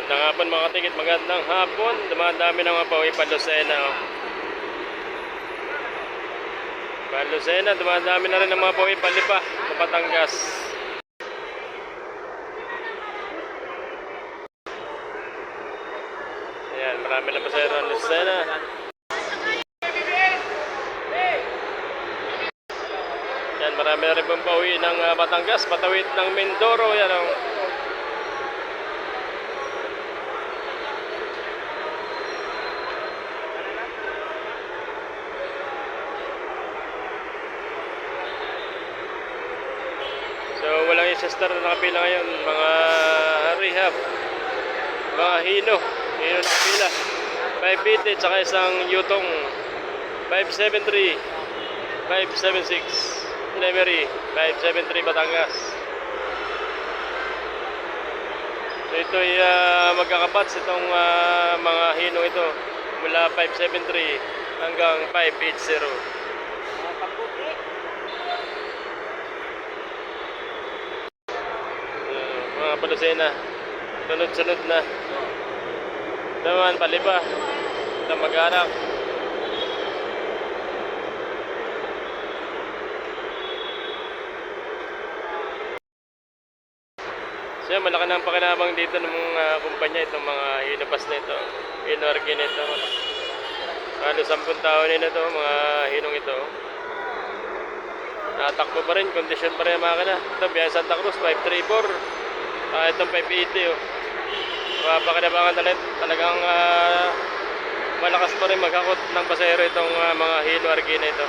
Magandang hapon mga katikit, magandang hapon. Dumadami ng mga pauwi pa Lucena. Oh. Pa Lucena, dumadami na rin ng mga pauwi palipa sa Batangas. Ayan, marami na pasero ang Lucena. Yan, marami na rin pong pauwi ng ah, Batangas, patawid ng Mindoro. Yan, oh. So isa-star na nakapila ngayon, mga rehab, mga hino, hino nakapila. 580 tsaka isang yutong. 573, 576, Lemery, 573 Batangas. So ito ay ah, magkakabats itong ah, mga hino ito. Mula 573 hanggang 580. Uh, mga palusena. Sunod-sunod na. Naman paliba. Na mag-anak. So yun, malaki ang pakinabang dito ng mga kumpanya itong mga hinapas na ito. Inorgi na ito. Halos 10 taon na ito mga hinong ito. Natakbo pa rin, kondisyon pa rin ang makina. Ito, biyahe Santa Cruz, 534. Ah, itong 580, oh. Mapakinabangan talaga, talagang ah, malakas pa rin maghakot ng pasahero itong ah, mga Hino Argina ito.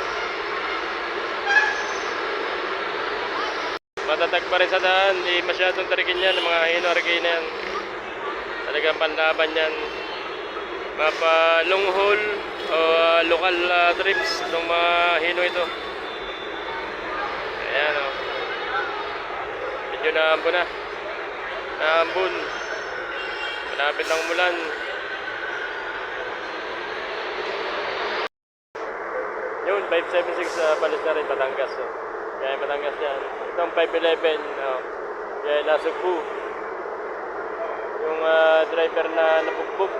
Matatag pa rin sa daan, di masyadong tarikin yan, mga Hino Argina yan. Talagang panlaban yan. Mapa long haul o ah, local ah, trips ng mga Hino ito. Ayan o. Medyo naambo na. Naambon. Malapit ng umulan. Yun, 576 sa Balis na rin, Batangas. Oh. Kaya Batangas yan. Itong 511, oh. Kaya Nasugbu. Yung ah, driver na nabugbog.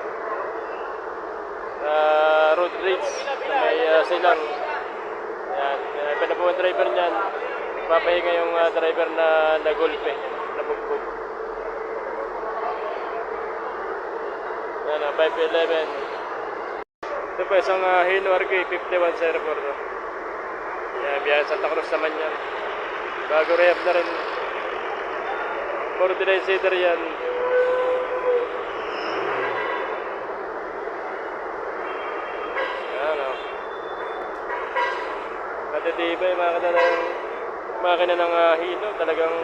Sa road rage. Sa may ah, silang. Yan. Kaya pinabuhan driver niyan. Papahinga yung ah, driver na nagulpe, nabugbog. Ah, 511. Ito po isang uh, Hino RK 5104 to. Yan, biyahe Santa Cruz naman yan. Bago rehab na rin. 49 seater yan. Oh. Matitibay mga ng makina ng ah, hino talagang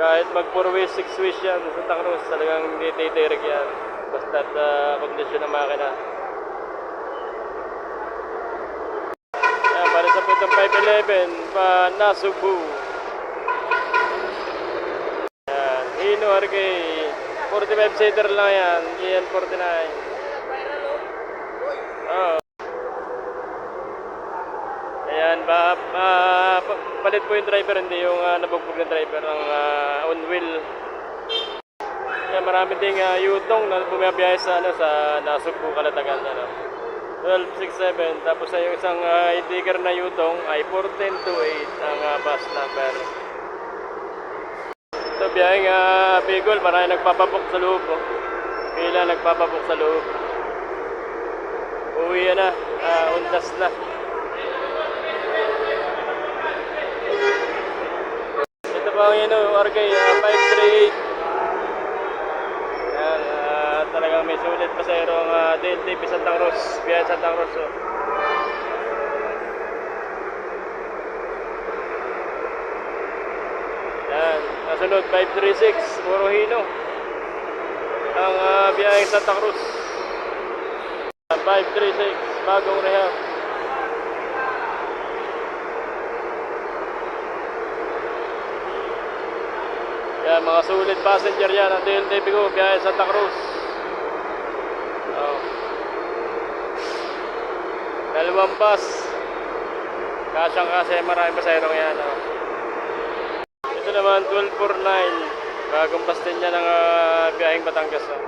kahit mag 4 ways 6 ways yan. Sa Santa Cruz talagang hindi titirig yan. Basta uh, kondisyon ng makina. Yan para sa pitong 511 pa Nasubu. Yan hino RK 45 seater lang yan yan 49 oh. Ayan, ba, ba- palit po yung driver, hindi yung uh, nabugbog na driver ng ah, on wheel. Ayan, marami ding uh, yutong na bumabiyahe sa, ano, sa Nasugbu, Kalatagan. Ano. 1267, tapos ay yung isang uh, indiker na yutong ay 1428 ang uh, bus number. Ito, biyaheng uh, Bicol, marami nagpapabok sa loob. Oh. Pila nagpapabok sa loob. Uwi na, uh, undas na. Ito pa ang yun, RK, uh, 538. Yan, ah, talagang may sulit pa sa ang uh, DLTP Santa Cruz, biyahe Santa Cruz. Oh. Yan, nasunod 536, puro hino. Ang uh, biyaheng Santa Cruz. Ah, 536, bagong rehab. Yan, mga sulit passenger yan. Ang DLTV ko, biyahe Santa Cruz. Oh. Dalawang bus. Kasyang kasi maraming pasayro yan. Oh. Ito naman, 1249. Bagong pastin niya ng uh, biyaheng Batangas. Oh.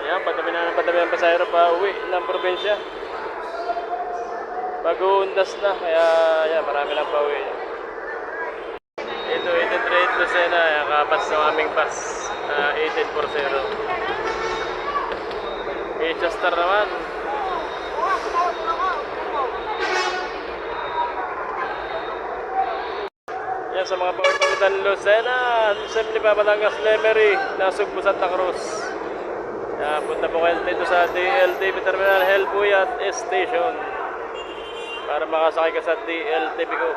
Ayan, patabi na ng patabi ang pasahero pa uwi ng probinsya. Pag-uundas na, kaya ayan, marami lang pa uwi. Ito, 83 Lucena, kapas ng aming bus na 1840. H-Star naman. Yan sa mga pagpagutan Lucena, Assembly Papatangas Lemery, Nasugbo Santa Cruz. Yan, punta po kayo dito sa DLTV Terminal Helbuyat Station para makasakay ka sa DLTV ko.